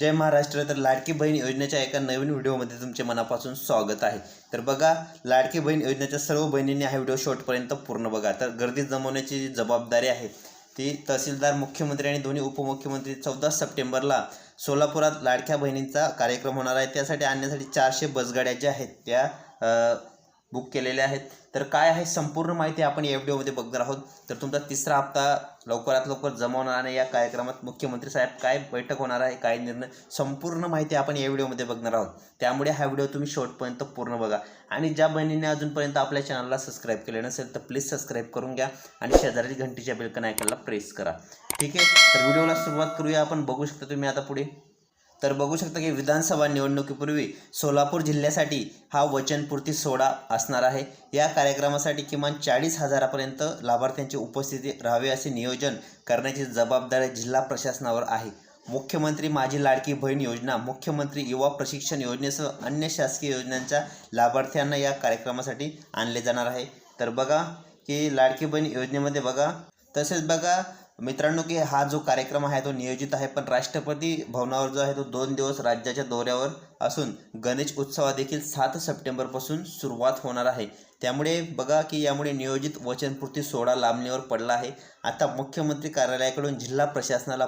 जय महाराष्ट्र. तर लाडकी बहीण योजनेच्या एका नवीन व्हिडिओमध्ये तुमचे मनापासून स्वागत आहे. तर बघा लाडकी बहीण योजनेच्या सर्व बहिणींनी हा व्हिडिओ शेवटपर्यंत पूर्ण बघा. तर गर्दी जमवण्याची जी जबाबदारी आहे ती तहसीलदार मुख्यमंत्री आणि दोन्ही उपमुख्यमंत्री चौदा सप्टेंबरला सोलापुरात लाडक्या बहिणींचा कार्यक्रम होणार आहे. त्यासाठी आणण्यासाठी चारशे बसगाड्या ज्या आहेत त्या बुक केलेले आहेत. तर काय आहे संपूर्ण माहिती आपण या व्हिडिओमध्ये बघणार आहोत. तर तुमचा तिसरा हप्ता लवकरात लवकर जमवणार आणि या कार्यक्रमात मुख्यमंत्री साहेब काय बैठक होणार आहे काय निर्णय संपूर्ण माहिती आपण या व्हिडिओमध्ये बघणार आहोत. त्यामुळे हा व्हिडिओ तुम्ही शेवटपर्यंत पूर्ण बघा. आणि ज्या बहिणीने अजूनपर्यंत आपल्या चॅनलला सबस्क्राईब केले नसेल तर प्लीज सबस्क्राईब करून घ्या आणि शेजारी घंटीच्या बेलकन ऐकायला प्रेस करा. ठीक आहे? तर व्हिडिओला सुरुवात करूया आपण. बघू शकता तुम्ही आता पुढे. तर बघू शकता की विधानसभा निवडणुकीपूर्वी सोलापूर जिल्ह्यासाठी हा वचनपूर्ती सोहळा असणार आहे. या कार्यक्रमासाठी किमान चाळीस हजारापर्यंत लाभार्थ्यांची उपस्थिती राहावी असे नियोजन करण्याची जबाबदारी जिल्हा प्रशासनावर आहे. मुख्यमंत्री माझी लाडकी बहीण योजना मुख्यमंत्री युवा प्रशिक्षण योजनेसह अन्य शासकीय योजनांच्या लाभार्थ्यांना या कार्यक्रमासाठी आणले जाणार आहे. तर बघा की लाडकी बहीण योजनेमध्ये बघा. तसेच बघा मित्रांनो की हा जो कार्यक्रम आहे तो नियोजित आहे पण राष्ट्रपती भवनावर जो आहे तो दोन दिवस राज्याच्या दौऱ्यावर असून गणेश उत्सवा देखील सात सप्टेंबरपासून सुरुवात होणार आहे. त्यामुळे बघा की यामुळे नियोजित वचनपूर्ती सोहळा लांबणीवर पडला आहे. आता मुख्यमंत्री कार्यालयाकडून जिल्हा प्रशासनाला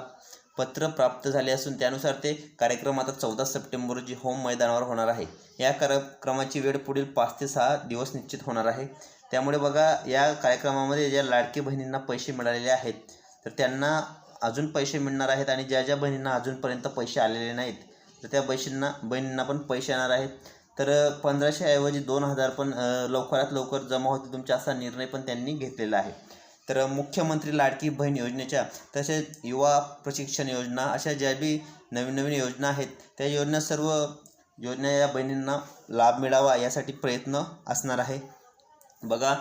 पत्र प्राप्त झाले असून त्यानुसार ते कार्यक्रम आता चौदा सप्टेंबर रोजी होम मैदानावर होणार आहे. या कार्यक्रमाची वेळ पुढील पाच ते सहा दिवस निश्चित होणार आहे. त्यामुळे बघा या कार्यक्रमामध्ये ज्या लाडकी बहिणींना पैसे मिळालेले आहेत तर त्यांना अजून पैसे मिळणार आहेत आणि ज्या ज्या बहिणींना अजूनपर्यंत पैसे आलेले नाहीत तर त्या बहिणींना बहिणींना पण पैसे येणार आहेत. तर पंधराशे ऐवजी दोन हजार पण लवकरात लवकर जमा होते तुमचा असा निर्णय पण त्यांनी घेतलेला आहे. तर मुख्यमंत्री लाडकी बहीण योजनेच्या तसेच युवा प्रशिक्षण योजना अशा ज्या बी नवीन नवीन योजना आहेत त्या योजना सर्व योजना या बहिणींना लाभ मिळावा यासाठी प्रयत्न असणार आहे. बघा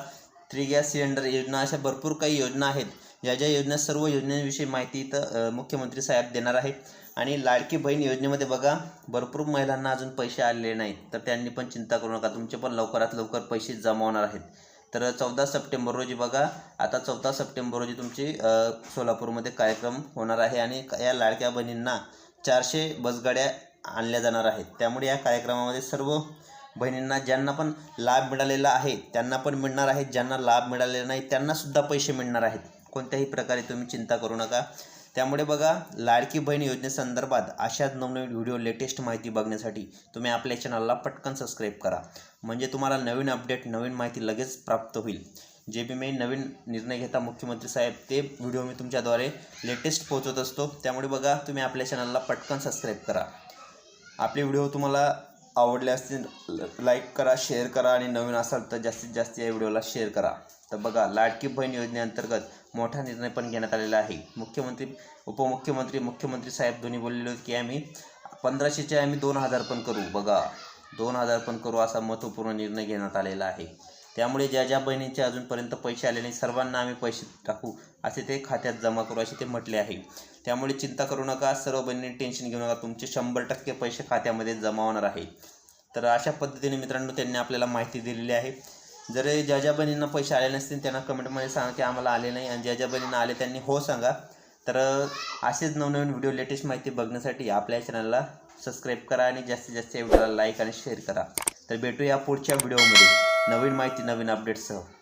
थ्री गॅस सिलेंडर योजना अशा भरपूर काही योजना आहेत. ज्या ज्या योजना सर्व योजनांविषयी माहिती इथं मुख्यमंत्री साहेब देणार आहेत. आणि लाडकी बहीण योजनेमध्ये बघा भरपूर महिलांना अजून पैसे आलेले नाहीत. तर त्यांनी पण चिंता करू नका. तुमचे पण लवकरात लवकर पैसे जमा होणार आहेत. तर चौदा सप्टेंबर रोजी बघा आता चौदा सप्टेंबर रोजी तुमची सोलापूरमध्ये कार्यक्रम होणार आहे. आणि या लाडक्या बहिणींना चारशे बसगाड्या आणल्या जाणार आहेत. त्यामुळे या कार्यक्रमामध्ये सर्व बहिणींना ज्यांना पण लाभ मिळालेला आहे त्यांना पण मिळणार आहे. ज्यांना लाभ मिळालेला नाही त्यांनासुद्धा पैसे मिळणार आहेत. कोणत्याही प्रकारे तुम्ही चिंता करू नका. त्यामुळे बघा लाडकी बहीण योजनेसंदर्भात अशाच नवनवीन व्हिडिओ लेटेस्ट माहिती बघण्यासाठी तुम्ही आपल्या चॅनलला पटकन सबस्क्राईब करा. म्हणजे तुम्हाला नवीन अपडेट नवीन माहिती लगेच प्राप्त होईल. जे बी मी नवीन निर्णय घेता मुख्यमंत्री साहेब ते व्हिडिओ मी तुमच्याद्वारे लेटेस्ट पोहोचवत असतो. त्यामुळे बघा तुम्ही आपल्या चॅनलला पटकन सबस्क्राईब करा. आपले व्हिडिओ तुम्हाला आवडले असतील लाईक करा शेअर करा आणि नवीन असाल तर जास्तीत जास्त या व्हिडिओला शेअर करा. तर बघा लाडकी बहीण योजनेअंतर्गत मोठा निर्णय पण घेण्यात आलेला आहे. मुख्यमंत्री उपमुख्यमंत्री मुख्यमंत्री साहेब दोन्ही बोललेले होते की आम्ही पंधराशेचे आम्ही दोन हजार पण करू. बघा दोन हजार पण करू असा महत्त्वपूर्ण निर्णय घेण्यात आलेला आहे. त्यामुळे ज्या ज्या बहिणींचे अजूनपर्यंत पैसे आले नाही सर्वांना आम्ही पैसे टाकू असे ते खात्यात जमा करू असे ते म्हटले आहे. त्यामुळे चिंता करू नका सर्व बहिणी टेन्शन घेऊ नका तुमचे शंभर टक्के पैसे खात्यामध्ये जमा होणार आहे. तर अशा पद्धतीने मित्रांनो त्यांनी आपल्याला माहिती दिलेली आहे. जर ज्या ज्या बहिणींना पैसे आले नसतील त्यांना कमेंटमध्ये सांगा की आम्हाला आले नाही आणि ज्या ज्या बहिणींना आले त्यांनी हो सांगा. तर असेच नवनवीन व्हिडिओ लेटेस्ट माहिती बघण्यासाठी आपल्या चॅनलला सबस्क्राईब करा आणि जास्तीत जास्त या व्हिडिओला लाईक आणि शेअर करा. तर भेटूया पुढच्या व्हिडिओमध्ये. नवीन माहिती नवीन अपडेट्सह